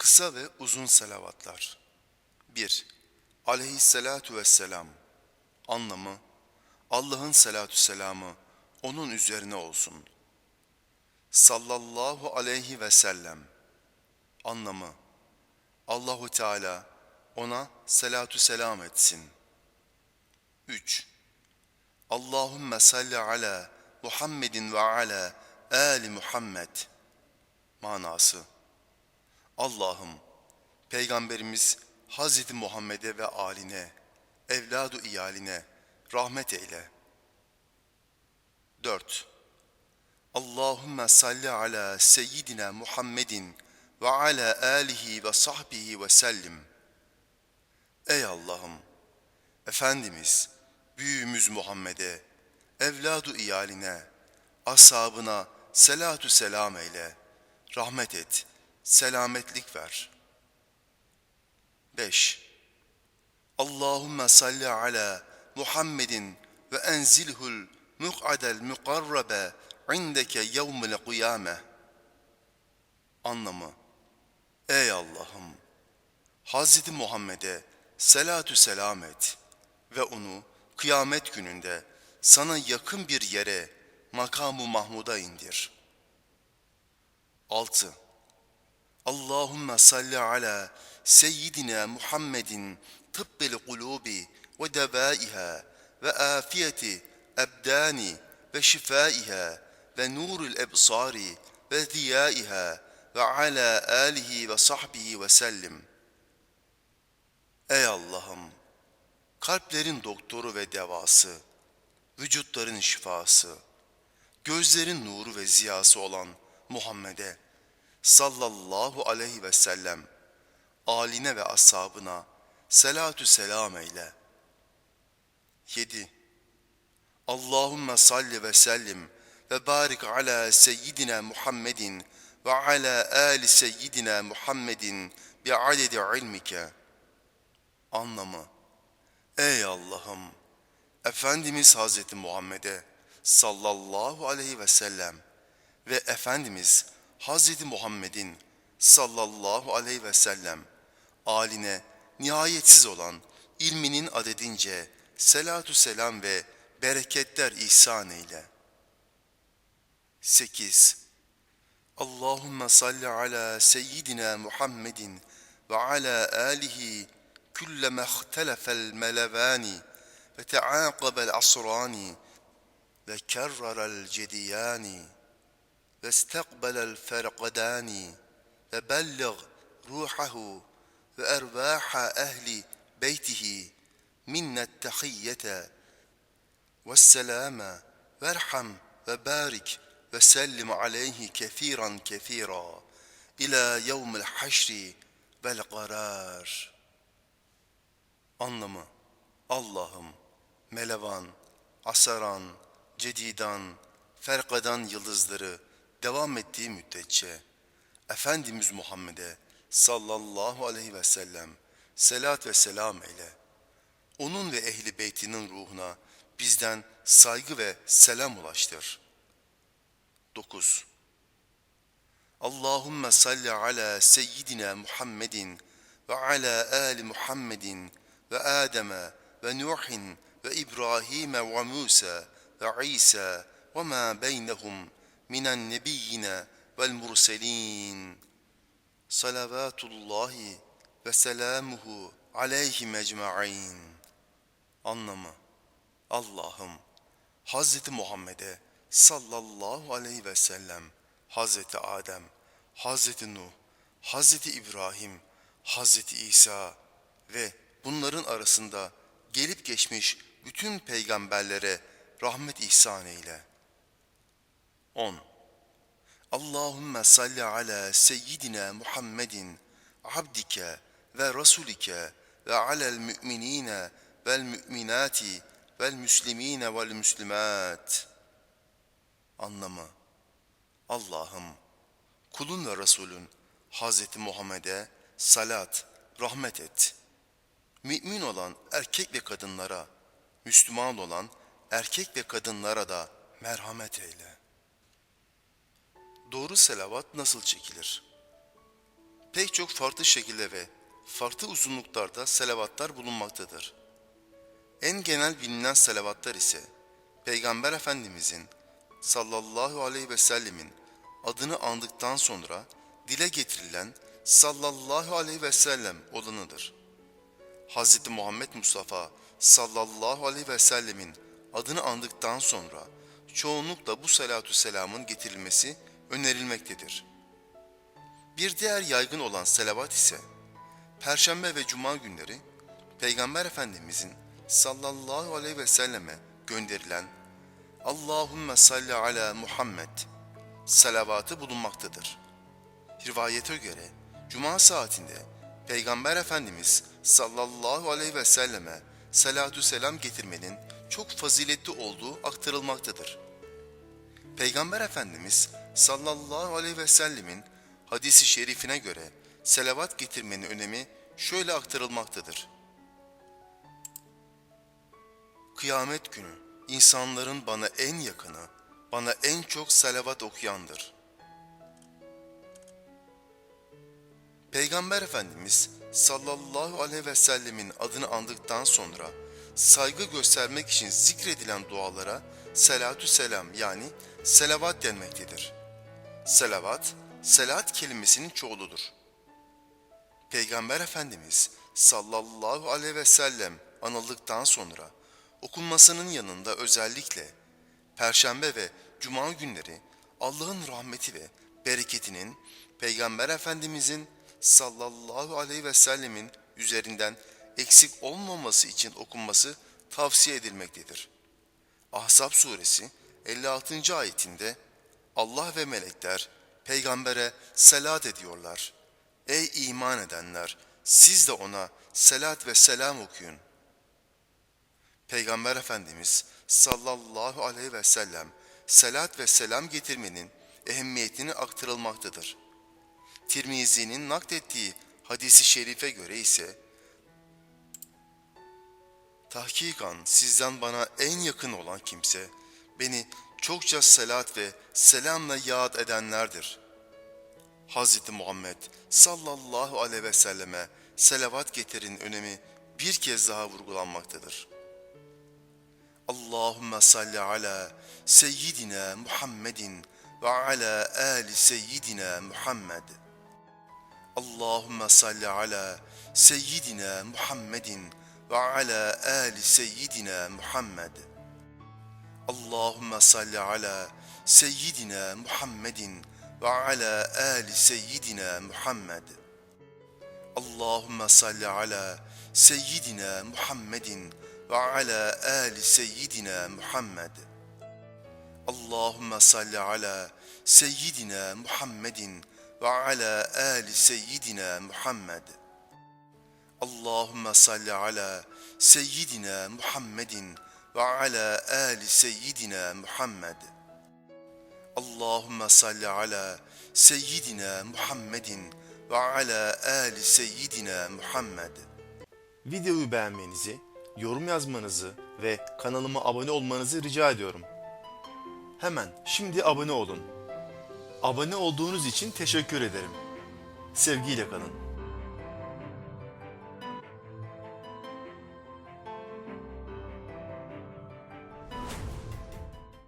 Kısa ve uzun salavatlar. 1. Aleyhissalatu vesselam. Anlamı, Allah'ın salatü selamı onun üzerine olsun. Sallallahu aleyhi ve sellem. Anlamı, Allahu Teala ona salatü selam etsin. 3. Allahümme salli ala Muhammedin ve ala Ali Muhammed. Manası, Allah'ım, Peygamberimiz Hazreti Muhammed'e ve aline, evladu iyaline rahmet eyle. 4. Allahümme salli ala seyyidina Muhammedin ve ala alihi ve sahbihi ve sellim. Ey Allah'ım, Efendimiz, büyüğümüz Muhammed'e, evladu iyaline, ashabına selatü selam eyle, rahmet et, selametlik ver. 5. Allahümme salli ala Muhammedin ve enzilhul muk'adel mukarrabe indeke yevmil kıyame. Anlamı Ey Allah'ım! Hazreti Muhammed'e selatü selam et ve onu kıyamet gününde sana yakın bir yere makamı Mahmud'a indir. 6. Allahümme salli ala seyyidina Muhammedin tıbbil kulubi ve devaiha ve afiyeti ebdani ve şifaiha ve nurul ebsari ve ziyaiha ve ala alihi ve sahbihi ve sellim. Ey Allah'ım! Kalplerin doktoru ve devası, vücutların şifası, gözlerin nuru ve ziyası olan Muhammed'e sallallahu aleyhi ve sellem, aline ve ashabına selatü selam eyle. 7. Allahümme salli ve sellim ve barik ala seyyidina Muhammedin ve ala ali seyyidina Muhammedin bi adedi ilmike. Anlamı Ey Allah'ım! Efendimiz Hazreti Muhammed'e sallallahu aleyhi ve sellem ve Efendimiz Hazreti Muhammed'in sallallahu aleyhi ve sellem aline nihayetsiz olan ilminin adedince selatü selam ve bereketler ihsan eyle. 8. Allahümme salli ala seyyidina Muhammedin ve ala alihi kullama ihtelefel melevani ve teâkabel asrani ve kerrarel cediyani واستقبل الفرقدان وبلغ روحه وأرواح أهل بيته منا التحية. والسلام وارحم وبارك وسلم عليه كثيرا كثيرا إلى يوم الحشر والقرار. Anlamı Allah'ım melevan, asaran, cedidan, ferkadan yıldızları devam ettiği müddetçe Efendimiz Muhammed'e sallallahu aleyhi ve sellem selat ve selam eyle. Onun ve ehli beytinin ruhuna bizden saygı ve selam ulaştır. 9. Allahümme salli ala seyyidina Muhammedin ve ala ali Muhammedin ve Adem'e ve Nuhin ve İbrahim'e ve Musa ve İsa ve ma beynehum minen nebiyyine vel murselin. Salavatullahi ve selamuhu aleyhim ecma'in. Anlamı Allah'ım Hazreti Muhammed'e sallallahu aleyhi ve sellem, Hazreti Adem, Hazreti Nuh, Hazreti İbrahim, Hazreti İsa ve bunların arasında gelip geçmiş bütün peygamberlere rahmet ihsan eyle. 10. Allahümme salli ala seyyidina Muhammedin abdike ve rasulike ve alel müminine vel müminati vel müslimine vel müslimat. Anlamı Allah'ım kulun ve Resulün Hazreti Muhammed'e salat, rahmet et. Mümin olan erkek ve kadınlara, Müslüman olan erkek ve kadınlara da merhamet eyle. Doğru selavat nasıl çekilir? pek çok farklı şekilde ve farklı uzunluklarda selavatlar bulunmaktadır. En genel bilinen selavatlar ise Peygamber Efendimizin sallallahu aleyhi ve sellemin adını andıktan sonra dile getirilen sallallahu aleyhi ve sellem olanıdır. Hz. Muhammed Mustafa sallallahu aleyhi ve sellemin adını andıktan sonra çoğunlukla bu salatü selamın getirilmesi önerilmektedir. Bir diğer yaygın olan selavat ise Perşembe ve Cuma günleri Peygamber Efendimizin sallallahu aleyhi ve selleme gönderilen Allahümme salli ala Muhammed salavatı bulunmaktadır. Rivayete göre Cuma saatinde Peygamber Efendimiz sallallahu aleyhi ve selleme salatü selam getirmenin çok faziletli olduğu aktarılmaktadır. Peygamber Efendimiz sallallahu aleyhi ve sellemin hadisi şerifine göre selavat getirmenin önemi şöyle aktarılmaktadır. Kıyamet günü insanların bana en yakını, bana en çok salavat okuyandır. Peygamber Efendimiz sallallahu aleyhi ve sellemin adını andıktan sonra saygı göstermek için zikredilen dualara selatü selam yani selavat denmektedir. Selavat, selat kelimesinin çoğuludur. Peygamber Efendimiz sallallahu aleyhi ve sellem anıldıktan sonra okunmasının yanında özellikle Perşembe ve Cuma günleri Allah'ın rahmeti ve bereketinin Peygamber Efendimizin sallallahu aleyhi ve sellemin üzerinden eksik olmaması için okunması tavsiye edilmektedir. Ahzab suresi 56. ayetinde Allah ve melekler peygambere selat ediyorlar. Ey iman edenler siz de ona selat ve selam okuyun. Peygamber Efendimiz sallallahu aleyhi ve sellem selat ve selam getirmenin ehemmiyetini aktarılmaktadır. Tirmizi'nin naklettiği hadisi şerife göre ise Tahkikan sizden bana en yakın olan kimse beni çokça selat ve selamla yad edenlerdir. Hz. Muhammed sallallahu aleyhi ve selleme selavat getirin önemi bir kez daha vurgulanmaktadır. Allahümme salli ala seyyidina Muhammedin ve ala ali seyyidina Muhammed. Allahümme salli ala seyyidina Muhammedin ve ala ali seyyidina Muhammed. Allahümme salli ala seyyidina Muhammedin ve ala ali seyyidina Muhammed. Allahümme salli ala seyyidina Muhammedin ve ala ali seyyidina Muhammed. Allahümme salli ala seyyidina Muhammedin ve ala ali seyyidina Muhammed. Allahümme salli ala seyyidina Muhammedin ve ala ali seyyidina Muhammed. Allahümme salli ala seyyidina Muhammedin ve ala ali seyyidina Muhammed. Videoyu beğenmenizi, yorum yazmanızı ve kanalıma abone olmanızı rica ediyorum. Hemen şimdi abone olun. Abone olduğunuz için teşekkür ederim. Sevgiyle kalın.